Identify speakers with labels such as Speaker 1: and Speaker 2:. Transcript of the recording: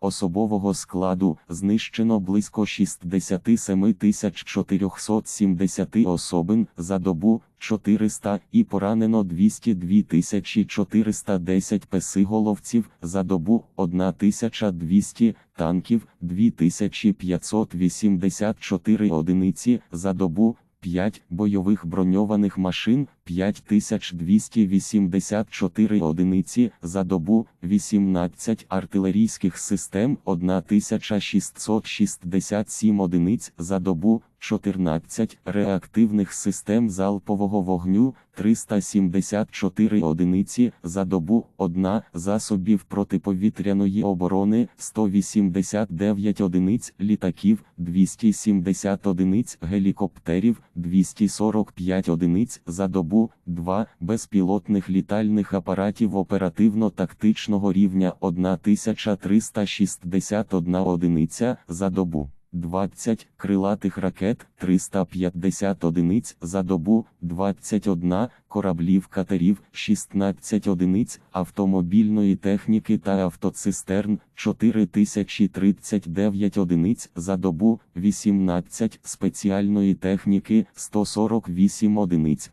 Speaker 1: Особового складу знищено близько 67 470 особин за добу 400 і поранено 202 410 песиголовців за добу 1200 танків 2584 одиниці за добу 5 бойових броньованих машин 5284 одиниці за добу, 18 артилерійських систем 1667 одиниць за добу, 14 реактивних систем залпового вогню 374 одиниці за добу, 1 засобів протиповітряної оборони 189 одиниць літаків, 270 одиниць гелікоптерів, 245 одиниць за добу, 2 безпілотних літальних апаратів оперативно-тактичного рівня 1361 одиниця за добу. 20 крилатих ракет 350 одиниць за добу, 21 кораблів катерів, 16 одиниць автомобільної техніки та автоцистерн, 4039 одиниць за добу, 18 спеціальної техніки, 148 одиниць.